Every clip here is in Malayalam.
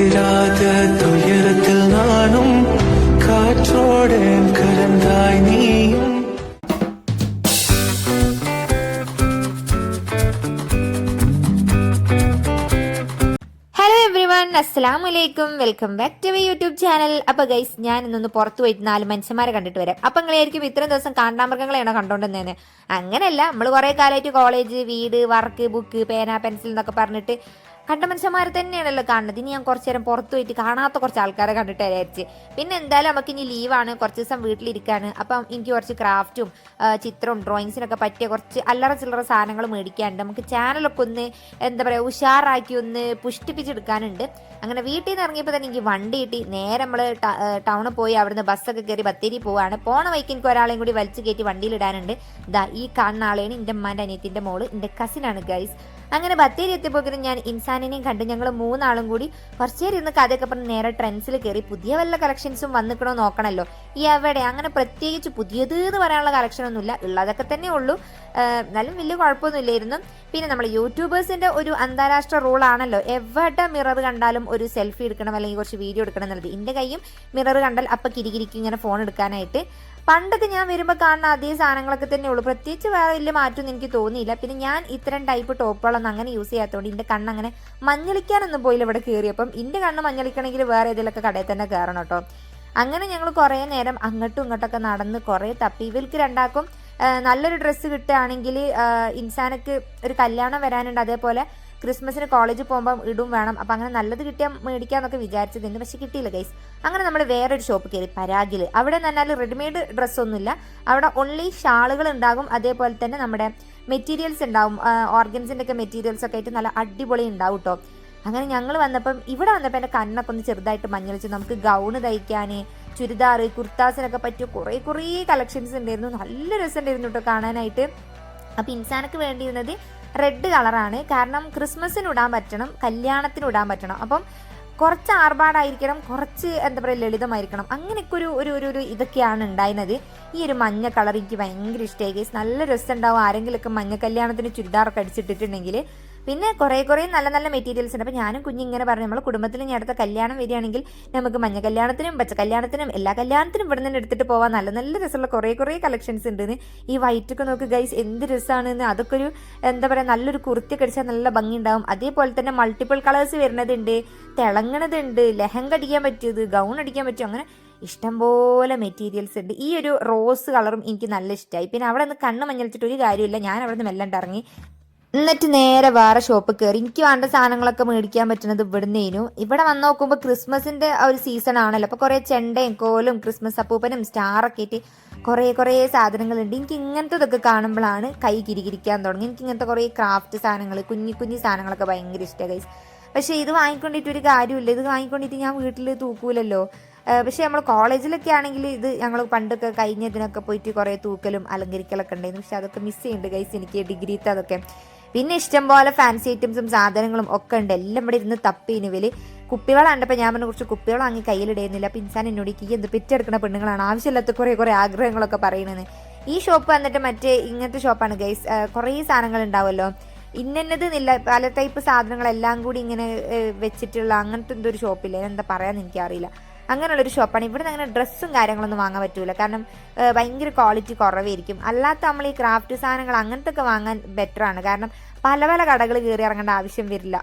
തീരാത്ത തുയരത്തിൽ നാനും കാറ്റോടെ കരന്തായി നീയും. അസ്സാം വലൈക്കും welcome back to my YouTube channel അപ്പോൾ ഗൈസ് ഞാൻ ഇന്നൊന്ന് പുറത്തു പോയിട്ട് നാല് മനുഷ്യന്മാരെ കണ്ടിട്ട് വരാം. അപ്പൊ നിങ്ങളായിരിക്കും ഇത്രയും ദിവസം കാണ്ടാമൃഗങ്ങളെയാണ് കണ്ടുകൊണ്ടിരുന്നത് അങ്ങനെയല്ല നമ്മൾ കുറേ കാലമായിട്ട് കോളേജ് വീട് വർക്ക് ബുക്ക് പേന പെൻസിൽ എന്നൊക്കെ പറഞ്ഞിട്ട് കണ്ട മനുഷ്യന്മാരെ തന്നെയാണല്ലോ കാണുന്നത്. ഇനി ഞാൻ കുറച്ചു നേരം പുറത്തു പോയിട്ട് കാണാത്ത കുറച്ച് ആൾക്കാരെ കണ്ടിട്ട് വിചാരിച്ച്. പിന്നെ എന്തായാലും നമുക്ക് ഇനി ലീവാണ് കുറച്ച് ദിവസം വീട്ടിലിരിക്കാണ്. അപ്പം എനിക്ക് കുറച്ച് ക്രാഫ്റ്റും ചിത്രവും ഡ്രോയിങ്സിനൊക്കെ പറ്റിയ കുറച്ച് അല്ലറ ചില്ലറ സാധനങ്ങൾ മേടിക്കാനുണ്ട്. നമുക്ക് ചാനലൊക്കെ ഒന്ന് എന്താ പറയുക ഉഷാറാക്കി ഒന്ന് പുഷ്ടിപ്പിച്ചെടുക്കാനുണ്ട്. അങ്ങനെ വീട്ടിൽ നിന്ന് ഇറങ്ങിയപ്പോൾ തന്നെ എനിക്ക് വണ്ടി കിട്ടി. നേരെ നമ്മൾ ടൗണിൽ പോയി അവിടുന്ന് ബസ്സൊക്കെ കയറി ബത്തേരി പോവാണ്. പോണ വഴിക്ക് എനിക്ക് ഒരാളെയും കൂടി വലിച്ചു കയറ്റി വണ്ടിയിൽ ഇടാനുണ്ട്. ഇതാ ഈ കാണുന്ന ആളെയാണ് എന്റെ അമ്മാന്റെ അനിയത്തിന്റെ മോൾ. എന്റെ കസിനാണ് ഗൈസ് അങ്ങനെ ബത്തേരി എത്തിയപ്പോക്കിനും ഞാൻ ഇൻസാനിനെയും കണ്ട്. ഞങ്ങൾ മൂന്നാളും കൂടി കുറച്ചു നേരം ഇരുന്ന് കഥയൊക്കെ പറഞ്ഞ് നേരെ ട്രെൻഡ്സിൽ കയറി പുതിയ വല്ല കളക്ഷൻസും വന്നിക്കണോ നോക്കണമല്ലോ ഈ എവിടെ? അങ്ങനെ പ്രത്യേകിച്ച് പുതിയത് എന്ന് പറയാനുള്ള കളക്ഷൻ ഒന്നുമില്ല ഉള്ളതൊക്കെ തന്നെ ഉള്ളൂ. എന്നാലും വലിയ കുഴപ്പമൊന്നുമില്ലായിരുന്നു. പിന്നെ നമ്മൾ യൂട്യൂബേഴ്സിന്റെ ഒരു അന്താരാഷ്ട്ര റൂൾ ആണല്ലോ. എവിടെ മിറർ കണ്ടാലും ഒരു സെൽഫി എടുക്കണം അല്ലെങ്കിൽ കുറച്ച് വീഡിയോ എടുക്കണം എന്നുള്ളത്. എന്റെ കയ്യും മിറർ കണ്ടാൽ അപ്പം കിരികിരിക്കും ഇങ്ങനെ ഫോൺ എടുക്കാനായിട്ട്. പണ്ടൊക്കെ ഞാൻ വരുമ്പോൾ കാണുന്ന അതേ സാധനങ്ങളൊക്കെ തന്നെ ഉള്ളൂ. പ്രത്യേകിച്ച് വേറെ വലിയ മാറ്റമൊന്നും എനിക്ക് തോന്നിയില്ല. പിന്നെ ഞാൻ ഇത്തരം ടൈപ്പ് ടോപ്പുകളൊന്നും അങ്ങനെ യൂസ് ചെയ്യാത്തതുകൊണ്ട് എന്റെ കണ്ണങ്ങനെ മഞ്ഞളിക്കാനൊന്നും പോയില്ല ഇവിടെ കയറിയപ്പം എന്റെ കണ്ണ് മഞ്ഞളിക്കണമെങ്കിൽ വേറെ ഏതെങ്കിലുമൊക്കെ കടയിൽ തന്നെ കയറണം കേട്ടോ അങ്ങനെ ഞങ്ങൾ കുറേ നേരം അങ്ങോട്ടും ഇങ്ങോട്ടൊക്കെ നടന്ന് കുറേ തപ്പി. ഇവർക്ക് രണ്ടാക്കും നല്ലൊരു ഡ്രസ്സ് കിട്ടുകയാണെങ്കിൽ ഇൻസാനക്ക് ഒരു കല്യാണം വരാനുണ്ട്. അതേപോലെ ക്രിസ്മസിന് കോളേജിൽ പോകുമ്പോൾ ഇടും വേണം. അപ്പം അങ്ങനെ നല്ലത് കിട്ടിയാൽ മേടിക്കാമെന്നൊക്കെ വിചാരിച്ചതുണ്ട്. പക്ഷെ കിട്ടിയില്ല ഗൈസ് അങ്ങനെ നമ്മൾ വേറൊരു ഷോപ്പ് കയറി. പരാഗിൽ അവിടെ എന്ന് പറഞ്ഞാൽ റെഡിമെയ്ഡ് ഡ്രസ്സൊന്നുമില്ല അവിടെ ഓൺലി ഷാളുകൾ ഉണ്ടാകും. അതേപോലെ തന്നെ നമ്മുടെ മെറ്റീരിയൽസ് ഉണ്ടാവും. ഓർഗൻസിന്റെ ഒക്കെ മെറ്റീരിയൽസ് ഒക്കെ ആയിട്ട് നല്ല അടിപൊളി ഉണ്ടാവും കേട്ടോ അങ്ങനെ ഞങ്ങൾ വന്നപ്പം ഇവിടെ വന്നപ്പോൾ എന്റെ കണ്ണൊക്കെ ഒന്ന് ചെറുതായിട്ട് മഞ്ഞളിച്ച് നമുക്ക് ഗൗണ് തയ്ക്കാൻ ചുരിദാർ കുർത്താസിനൊക്കെ പറ്റിയ കുറേ കുറേ കളക്ഷൻസ് ഉണ്ടായിരുന്നു. നല്ല രസം ഉണ്ടായിരുന്നു കേട്ടോ കാണാനായിട്ട്. അപ്പോൾ ഇൻസാനക്ക് വേണ്ടിയിരുന്നത് റെഡ് കളറാണ്. കാരണം ക്രിസ്മസിന് ഇടാൻ പറ്റണം കല്യാണത്തിന് ഇടാൻ പറ്റണം. അപ്പം കുറച്ച് ആർഭാടായിരിക്കണം കുറച്ച് എന്താ പറയുക ലളിതമായിരിക്കണം. അങ്ങനെയൊക്കെ ഒരു ഒരു ഒരു ഇതൊക്കെയാണ് ഉണ്ടായിരുന്നത്. ഈ ഒരു മഞ്ഞ കളർ എനിക്ക് ഭയങ്കര ഇഷ്ടമായി. ഗൈസ് നല്ല രസമുണ്ടാവും. ആരെങ്കിലുമൊക്കെ മഞ്ഞ കല്യാണത്തിന് ചുരിദാറൊക്കെ അടിച്ചിട്ടിട്ടുണ്ടെങ്കിൽ പിന്നെ കുറേ കുറേ നല്ല നല്ല മെറ്റീരിയൽസ് ഉണ്ട്. അപ്പോൾ ഞാനും കുഞ്ഞിങ്ങനെ പറഞ്ഞു നമ്മളെ കുടുംബത്തിൽ ഇനി അടുത്ത കല്യാണം വരികയാണെങ്കിൽ നമുക്ക് മഞ്ഞ കല്യാണത്തിനും പച്ച കല്യാണത്തിനും എല്ലാ കല്യാണത്തിനും ഇവിടെ നിന്ന് എടുത്തിട്ട് പോകാൻ നല്ല നല്ല രസമുള്ള കുറേ കുറേ കളക്ഷൻസ് ഉണ്ട് ഈ വൈറ്റൊക്കെ നോക്ക് ഗൈസ് എന്ത് രസമാണെന്ന് അതൊക്കെ ഒരു എന്താ പറയുക നല്ലൊരു കുർത്തി കടിച്ചാൽ നല്ല ഭംഗി ഉണ്ടാവും. അതേപോലെ തന്നെ മൾട്ടിപ്പിൾ കളേഴ്സ് വരുന്നതുണ്ട്. തിളങ്ങണതുണ്ട് ലെഹങ്ക അടിക്കാൻ പറ്റിയത് ഗൗൺ അടിക്കാൻ പറ്റും അങ്ങനെ ഇഷ്ടംപോലെ മെറ്റീരിയൽസ് ഉണ്ട്. ഈ ഒരു റോസ് കളറും എനിക്ക് നല്ല ഇഷ്ടമായി പിന്നെ അവിടെ നിന്ന് കണ്ണ് മഞ്ഞളിച്ചിട്ട് ഒരു കാര്യമില്ല ഞാൻ അവിടെ നിന്ന് മെല്ലണ്ട് ഇറങ്ങി എന്നിട്ട് നേരെ വേറെ ഷോപ്പ് കയറി എനിക്ക് വേണ്ട സാധനങ്ങളൊക്കെ മേടിക്കാൻ പറ്റുന്നത് ഇവിടുന്നേനു ഇവിടെ വന്ന് നോക്കുമ്പോൾ ക്രിസ്മസിന്റെ ആ ഒരു സീസൺ ആണല്ലോ. അപ്പോൾ കുറേ ചെണ്ടയും കോലും ക്രിസ്മസ് അപ്പൂപ്പനും സ്റ്റാറൊക്കെ ആയിട്ട് കുറേ കുറേ സാധനങ്ങളുണ്ട്. എനിക്ക് ഇങ്ങനത്തെ ഇതൊക്കെ കാണുമ്പോഴാണ് കൈ കിരികിരിക്കാൻ തുടങ്ങി. എനിക്ക് ഇങ്ങനത്തെ കുറേ ക്രാഫ്റ്റ് സാധനങ്ങൾ കുഞ്ഞു കുഞ്ഞു സാധനങ്ങളൊക്കെ ഭയങ്കര ഇഷ്ടമാണ് ഗൈസ് പക്ഷേ ഇത് വാങ്ങിക്കൊണ്ടിട്ട് ഒരു കാര്യമില്ല ഇത് വാങ്ങിക്കൊണ്ടിട്ട് ഞാൻ വീട്ടിൽ തൂക്കൂലല്ലോ. പക്ഷേ നമ്മൾ കോളേജിലൊക്കെ ആണെങ്കിൽ ഇത് ഞങ്ങൾ പണ്ടൊക്കെ കഴിഞ്ഞതിനൊക്കെ പോയിട്ട് കുറേ തൂക്കലും അലങ്കരിക്കലൊക്കെ ഉണ്ടായിരുന്നു. പക്ഷെ അതൊക്കെ മിസ് ചെയ്യുന്നുണ്ട് ഗൈസ് എനിക്ക് ഡിഗ്രിത്തെ അതൊക്കെ. പിന്നെ ഇഷ്ടം പോലെ ഫാൻസി ഐറ്റംസും സാധനങ്ങളും ഒക്കെ ഉണ്ട്. എല്ലാം ഇവിടെ ഇരുന്ന് തപ്പി ഇനിവൽ കുപ്പികൾ കണ്ടപ്പോൾ ഞാൻ പറഞ്ഞ കുറച്ച് കുപ്പികൾ അങ്ങ് കയ്യിലിടുന്നില്ല. അപ്പം ഇൻസാൻ എന്നോട് ഈ എന്ത് പിറ്റെടുക്കുന്ന പെണ്ണുങ്ങളാണ്. ആവശ്യമില്ലാത്ത കുറേ കുറേ ആഗ്രഹങ്ങളൊക്കെ പറയണത് ഈ ഷോപ്പ് വന്നിട്ട് മറ്റേ ഇങ്ങനത്തെ ഷോപ്പാണ് ഗൈസ് കുറേ സാധനങ്ങൾ ഉണ്ടാവുമല്ലോ ഇന്നത് നില്ല പല ടൈപ്പ് സാധനങ്ങളെല്ലാം കൂടി ഇങ്ങനെ വെച്ചിട്ടുള്ള അങ്ങനത്തെ എന്തോ ഒരു ഷോപ്പില്ലേ എന്താ പറയാന്ന് എനിക്കറിയില്ല. അങ്ങനെയുള്ളൊരു ഷോപ്പാണ് ഇവിടെ നിന്ന് അങ്ങനെ ഡ്രസ്സും കാര്യങ്ങളൊന്നും വാങ്ങാൻ പറ്റൂല. കാരണം ഭയങ്കര ക്വാളിറ്റി കുറവായിരിക്കും. അല്ലാത്ത നമ്മൾ ഈ ക്രാഫ്റ്റ് സാധനങ്ങൾ അങ്ങനത്തെ ഒക്കെ വാങ്ങാൻ ബെറ്റർ ആണ്. കാരണം പല പല കടകൾ കയറി ഇറങ്ങേണ്ട ആവശ്യം വരില്ല.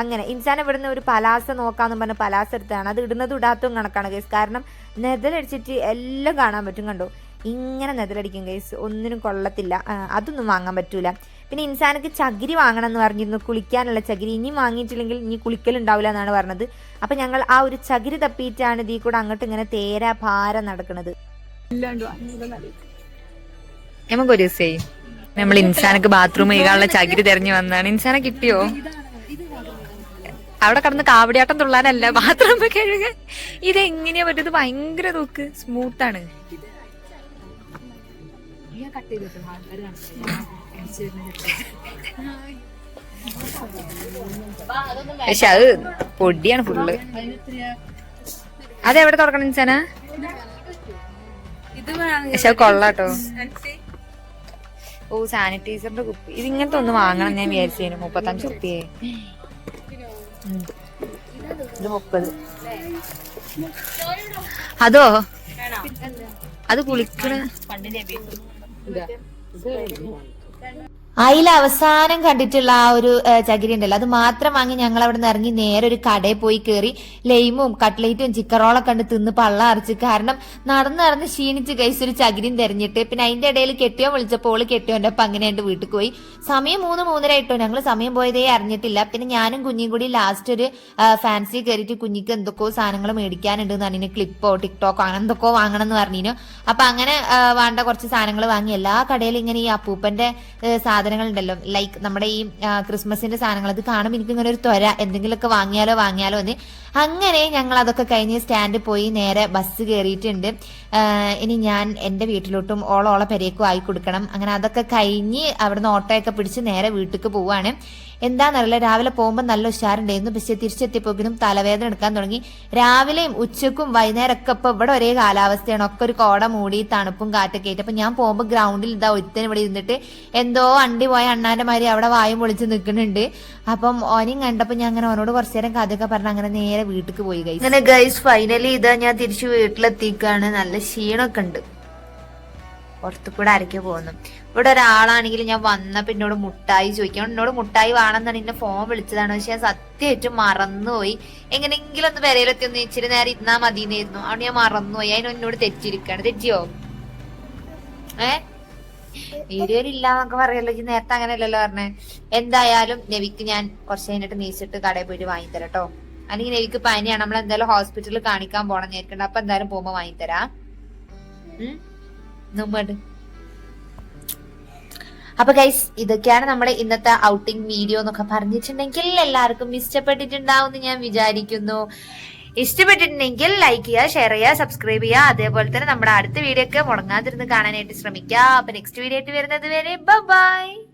അങ്ങനെ ഇൻസാൻ ഇവിടുന്ന് ഒരു പലാസ നോക്കാന്ന് പറഞ്ഞ പലാസ എടുത്താണ് അത് ഇടുന്നതും ഇടാത്തതും കണക്കാണ് കേസ് കാരണം നെതലടിച്ചിട്ട് എല്ലാം കാണാൻ പറ്റും കണ്ടോ? ഇങ്ങനെ നെതലടിക്കും കേസ് ഒന്നിനും കൊള്ളത്തില്ല. അതൊന്നും വാങ്ങാൻ പറ്റൂല. പിന്നെ ഇൻസാനക്ക് ചകിരി വാങ്ങണം എന്ന് പറഞ്ഞിരുന്നു കുളിക്കാനുള്ള ചകിരി. ഇനി വാങ്ങിയിട്ടില്ലെങ്കിൽ ഇനി കുളിക്കലുണ്ടാവില്ല എന്നാണ് പറഞ്ഞത്. അപ്പൊ ഞങ്ങൾ ആ ഒരു ചകിരി തപ്പിയിട്ടാണ് ഇതിൽ കൂടെ അങ്ങോട്ട് ഇങ്ങനെ തേര ഭാരം നടക്കുന്നത് നമുക്ക് ഒരു ദിവസേ നമ്മൾ ഇൻസാനക്ക് ബാത്റൂം ചെയ്യാനുള്ള ചകിരി തെരഞ്ഞു വന്നാണ് ഇൻസാന കിട്ടിയോ? അവിടെ കടന്ന് കാവടിയാട്ടം തുള്ളാനല്ല ബാത്റൂം കഴുകാൻ ഇത് എങ്ങനെയാ പറ്റുന്നത് ഭയങ്കര തൂക്ക്. സ്മൂത്താണ് പക്ഷെ അത് പൊടിയാണ് ഫുള്ള്. അതെവിടെ തുറക്കണം ചേന പക്ഷെ അത് കൊള്ളാട്ടോ. ഓ സാനിറ്റൈസറിന്റെ കുപ്പി. ഇത് ഇങ്ങനത്തെ ഒന്ന് വാങ്ങണം ഞാൻ വിചാരിച്ചു മുപ്പത്തഞ്ച് കുപ്പിയെ. ഇത് മുപ്പത്. അതോ? അത് കുളിക്കണ Thank you. അതിൽ അവസാനം കണ്ടിട്ടുള്ള ആ ഒരു ചകിരി ഉണ്ടല്ലോ. അത് മാത്രം വാങ്ങി ഞങ്ങൾ അവിടെ നിന്ന് ഇറങ്ങി നേരെ ഒരു കടയിൽ പോയി കയറി ലൈമും കട്ട്ലേറ്റും ചിക്കൻ റോളൊക്കെ കണ്ട് തിന്ന് പള്ള അരച്ച് കാരണം നടന്ന് നടന്ന് ക്ഷീണിച്ച് കഴിച്ച് ഒരു ചകിരിയും തെരഞ്ഞിട്ട് പിന്നെ അതിന്റെ ഇടയിൽ കെട്ടിയോ വിളിച്ചപ്പോൾ ഓൾ കെട്ടിയോന്റെ അപ്പം അങ്ങനെ എന്റെ വീട്ടിൽ പോയി. സമയം മൂന്ന് മൂന്നര ആയിട്ടോ. ഞങ്ങൾ സമയം പോയതേ അറിഞ്ഞിട്ടില്ല. പിന്നെ ഞാനും കുഞ്ഞിയും കൂടി ലാസ്റ്റ് ഒരു ഫാൻസി കയറിയിട്ട് കുഞ്ഞിക്ക് എന്തൊക്കെയോ സാധനങ്ങൾ മേടിക്കാനുണ്ട് പറഞ്ഞു ക്ലിപ്പോ ടിക്ടോക്കോ അങ്ങനെ എന്തൊക്കെയോ വാങ്ങണം എന്ന് പറഞ്ഞു അപ്പൊ അങ്ങനെ വേണ്ട കുറച്ച് സാധനങ്ങൾ വാങ്ങി. എല്ലാ കടയിലും ഇങ്ങനെ ഈ അപ്പൂപ്പന്റെ ഏ, സാധനങ്ങൾ ഉണ്ടല്ലോ ലൈക്ക് നമ്മുടെ ഈ ക്രിസ്മസിന്റെ സാധനങ്ങൾ അത് കാണുമ്പോൾ എനിക്ക് ഇങ്ങനെ ഒരു ത്വര എന്തെങ്കിലുമൊക്കെ വാങ്ങിയാലോ വാങ്ങിയാലോ എന്ന്. അങ്ങനെ ഞങ്ങൾ അതൊക്കെ കഴിഞ്ഞ് സ്റ്റാൻഡിൽ പോയി നേരെ ബസ് കയറിയിട്ടുണ്ട് ഇനി ഞാൻ എന്റെ വീട്ടിലോട്ടും ഓളോള ഓളെ പെരേക്കും ആയി കൊടുക്കണം. അങ്ങനെ അതൊക്കെ കഴിഞ്ഞ് അവിടുന്ന് ഓട്ടോയൊക്കെ പിടിച്ച് നേരെ വീട്ടിലേക്ക് പോവാണ്. എന്താണെന്നറിയില്ല രാവിലെ പോകുമ്പോൾ നല്ല ഉഷാറുണ്ടായിരുന്നു. പക്ഷെ തിരിച്ചെത്തിപ്പോക്കിനും തലവേദന എടുക്കാൻ തുടങ്ങി. രാവിലെയും ഉച്ചക്കും വൈകുന്നേരമൊക്കെ ഇപ്പൊ ഇവിടെ ഒരേ കാലാവസ്ഥയാണ്. ഒക്കെ ഒരു കോട മൂടി തണുപ്പും കാറ്റൊക്കെ ആയിട്ട്. അപ്പൊ ഞാൻ പോകുമ്പോൾ ഗ്രൗണ്ടിൽ ഇതാ ഒരുത്തൻ ഇവിടെ ഇരുന്നിട്ട് എന്തോ അണ്ടി പോയ അണ്ണാന്റെ മാതിരി അവിടെ വായും പൊളിച്ച് നിൽക്കുന്നുണ്ട്. അപ്പം ഓനെയും കണ്ടപ്പോൾ ഞാൻ അങ്ങനെ ഓനോട് കുറച്ചു നേരം കഥയൊക്കെ പറഞ്ഞ് അങ്ങനെ നേരെ വീട്ടിലേക്ക് പോയി ഗൈസ് അങ്ങനെ ഗൈസ് ഫൈനലി ഇതാ ഞാൻ തിരിച്ച് വീട്ടിലെത്തിക്കാണ്. നല്ല ക്ഷീണമൊക്കെ ഉണ്ട്. പുറത്തു കൂടെ ആരൊക്കെ പോകുന്നു. ഇവിടെ ഒരാളാണെങ്കിൽ ഞാൻ വന്നപ്പോ എന്നോട് മുട്ടായി ചോദിക്കാം. എന്നോട് മുട്ടായി വേണമെന്നാണ് എന്നെ ഫോൺ വിളിച്ചതാണ്. പക്ഷെ ഞാൻ സത്യമായിട്ടും മറന്നുപോയി. എങ്ങനെയെങ്കിലും ഒന്ന് പെരയിലെത്തി ഒന്ന് ഇച്ചിരി നേരം ഇരുന്നാ മതിയെന്നായിരുന്നു. അവിടെ ഞാൻ മറന്നുപോയി. അതിന് എന്നോട് തെറ്റിരിക്കാണ് തെറ്റിയോ? ഏ? വീഡിയോയിൽ ഇല്ലാന്നൊക്കെ പറയല്ലോ ഈ നേരത്തെ അങ്ങനെയല്ലല്ലോ പറഞ്ഞേ. എന്തായാലും നെവിക്ക് ഞാൻ കുറച്ച് കഴിഞ്ഞിട്ട് നീച്ചിട്ട് കടയിൽ പോയിട്ട് വാങ്ങിത്തരാം കേട്ടോ. അല്ലെങ്കിൽ നെവിക്ക് പനിയാണ്. നമ്മൾ എന്തായാലും ഹോസ്പിറ്റലിൽ കാണിക്കാൻ പോണം നേരിട്ടുണ്ട് അപ്പൊ എന്തായാലും പോകുമ്പോ വാങ്ങിത്തരാ അപ്പൊ ഗൈസ് ഇതൊക്കെയാണ് നമ്മുടെ ഇന്നത്തെ ഔട്ടിംഗ് വീഡിയോ എന്നൊക്കെ പറഞ്ഞിട്ടുണ്ടെങ്കിൽ എല്ലാവർക്കും ഇഷ്ടപ്പെട്ടിട്ടുണ്ടാവും എന്ന് ഞാൻ വിചാരിക്കുന്നു. ഇഷ്ടപ്പെട്ടിട്ടുണ്ടെങ്കിൽ ലൈക്ക് ചെയ്യുക ഷെയർ ചെയ്യുക സബ്സ്ക്രൈബ് ചെയ്യുക. അതേപോലെ തന്നെ നമ്മുടെ അടുത്ത വീഡിയോ ഒക്കെ മുടങ്ങാതിരുന്ന് കാണാനായിട്ട് ശ്രമിക്കുക. അപ്പൊ നെക്സ്റ്റ് വീഡിയോ ആയിട്ട് വരുന്നത് വരെ ബൈ